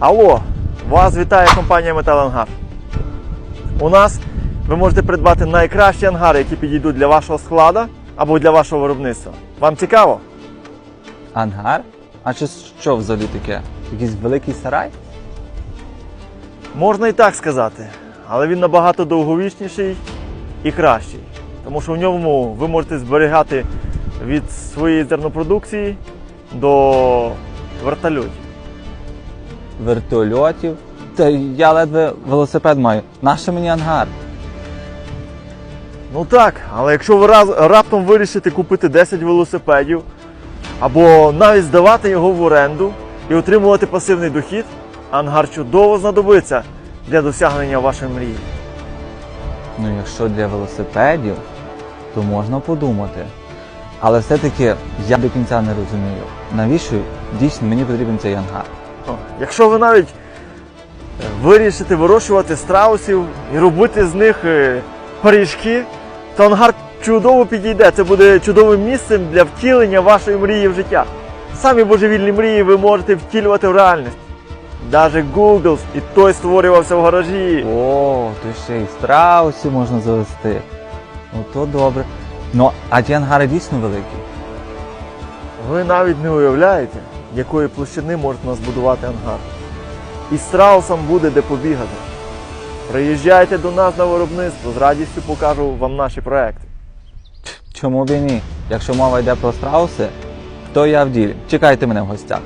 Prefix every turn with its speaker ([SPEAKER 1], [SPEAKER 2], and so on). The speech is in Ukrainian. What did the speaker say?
[SPEAKER 1] Алло, вас вітає компанія Металангар. У нас ви можете придбати найкращі ангари, які підійдуть для вашого склада або для вашого виробництва. Вам цікаво?
[SPEAKER 2] Ангар? А чи що взагалі таке? Якийсь великий сарай?
[SPEAKER 1] Можна і так сказати, але він набагато довговічніший і кращий. Тому що в ньому ви можете зберігати від своєї зернопродукції до вертольотів.
[SPEAKER 2] Вертольотів? Та я ледве велосипед маю. Нащо мені ангар?
[SPEAKER 1] Ну так, але якщо ви раз, раптом вирішите купити 10 велосипедів або навіть здавати його в оренду і отримувати пасивний дохід, ангар чудово знадобиться для досягнення вашої мрії.
[SPEAKER 2] Ну, якщо для велосипедів, то можна подумати. Але все-таки я до кінця не розумію, навіщо дійсно мені потрібен цей ангар.
[SPEAKER 1] О, Якщо ви навіть е, вирішите вирощувати страусів і робити з них е, пиріжки, то ангар чудово підійде. Це буде чудовим місцем для втілення вашої мрії в життя. Самі божевільні мрії ви можете втілювати в реальність. Даже Google і той створювався в гаражі.
[SPEAKER 2] О, то ще й страусів можна завести. Ну то добре. Ну, а ті ангари дійсно великі.
[SPEAKER 1] Ви навіть не уявляєте, якої площини можна збудувати ангар. І страусам буде де побігати. Приїжджайте до нас на виробництво, з радістю покажу вам наші проекти.
[SPEAKER 2] Чому б і ні? Якщо мова йде про страуси, то я в ділі. Чекайте мене в гостях.